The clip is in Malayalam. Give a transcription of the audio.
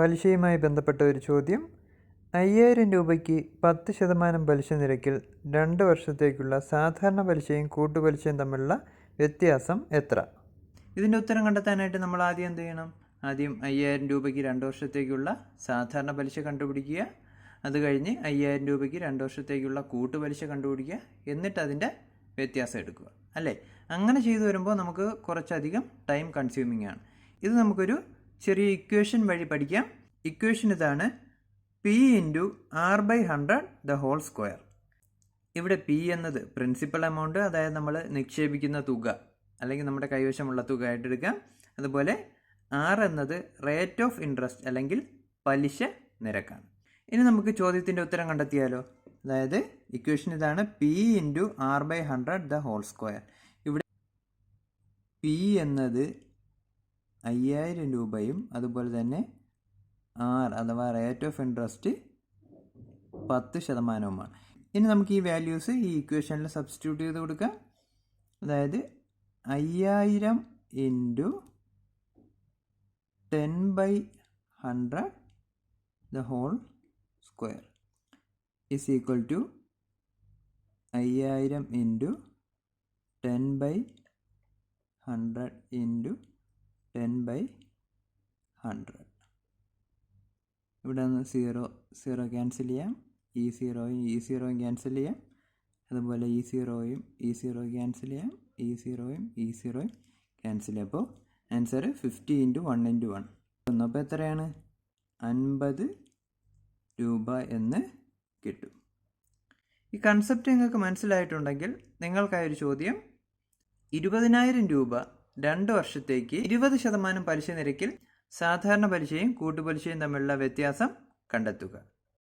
പലിശയുമായി ബന്ധപ്പെട്ട ഒരു ചോദ്യം. അയ്യായിരം രൂപയ്ക്ക് പത്ത് ശതമാനം പലിശ നിരക്കിൽ രണ്ട് വർഷത്തേക്കുള്ള സാധാരണ പലിശയും കൂട്ടുപലിശയും തമ്മിലുള്ള വ്യത്യാസം എത്ര? ഇതിന്റെ ഉത്തരം കണ്ടെത്താനായിട്ട് നമ്മൾ ആദ്യം എന്ത് ചെയ്യണം? ആദ്യം അയ്യായിരം രൂപയ്ക്ക് രണ്ട് വർഷത്തേക്കുള്ള സാധാരണ പലിശ കണ്ടുപിടിക്കുക. അത് കഴിഞ്ഞ് അയ്യായിരം രൂപയ്ക്ക് രണ്ട് വർഷത്തേക്കുള്ള കൂട്ടുപലിശ കണ്ടുപിടിക്കുക. എന്നിട്ട് അതിന്റെ വ്യത്യാസം എടുക്കുക. അല്ലേ? അങ്ങനെ ചെയ്തു വരുമ്പോൾ നമുക്ക് കുറച്ചധികം ടൈം കൺസ്യൂമിംഗ് ആണ് ഇത് നമുക്കൊരു ചെറിയ ഇക്വേഷൻ വഴി പഠിക്കാം. ഇക്വേഷൻ ഇതാണ് P into R by hundred the whole square ഇവിടെ പി എന്നത് പ്രിൻസിപ്പൽ എമൗണ്ട് അതായത് നമ്മൾ നിക്ഷേപിക്കുന്ന തുക അല്ലെങ്കിൽ നമ്മുടെ കൈവശമുള്ള തുക ആയിട്ട് എടുക്കാം. അതുപോലെ ആർ എന്നത് റേറ്റ് ഓഫ് ഇൻട്രസ്റ്റ് അല്ലെങ്കിൽ പലിശ നിരക്കാണ്. ഇനി നമുക്ക് ചോദ്യത്തിന്റെ ഉത്തരം കണ്ടെത്തിയാലോ? അതായത് ഇക്വേഷൻ ഇതാണ് P into R by hundred the whole square ഇവിടെ പി എന്നത് അയ്യായിരം രൂപയും അതുപോലെ തന്നെ ആർ അഥവാ റേറ്റ് ഓഫ് ഇൻട്രസ്റ്റ് പത്ത് ശതമാനവുമാണ്. ഇനി നമുക്ക് ഈ വാല്യൂസ് ഈ ഇക്വേഷനിൽ സബ്സ്റ്റിറ്റ്യൂട്ട് ചെയ്ത് കൊടുക്കാം. അതായത് അയ്യായിരം into ten by hundred the whole square is equal to അയ്യായിരം into ten by hundred into ten by hundred. ഇവിടെ നിന്ന് സീറോ സീറോ ക്യാൻസൽ ചെയ്യാം. ഈ സീറോയും ഈ സീറോയും ക്യാൻസൽ ചെയ്യാം. അതുപോലെ ഈ സീറോയും ഈ സീറോ ക്യാൻസൽ ചെയ്യാം. ഈ സീറോയും ഈ സീറോയും ക്യാൻസൽ ചെയ്യാം. അപ്പോൾ answer fifty into one into one. അപ്പോൾ എത്രയാണ്? അൻപത് രൂപ എന്ന് കിട്ടും. ഈ കൺസെപ്റ്റ് നിങ്ങൾക്ക് മനസ്സിലായിട്ടുണ്ടെങ്കിൽ നിങ്ങൾക്കായൊരു ചോദ്യം. ഇരുപതിനായിരം രൂപ രണ്ട് വർഷത്തേക്ക് ഇരുപത് ശതമാനം പലിശ നിരക്കിൽ സാധാരണ പലിശയും കൂട്ടുപലിശയും തമ്മിലുള്ള വ്യത്യാസം കണ്ടെത്തുക.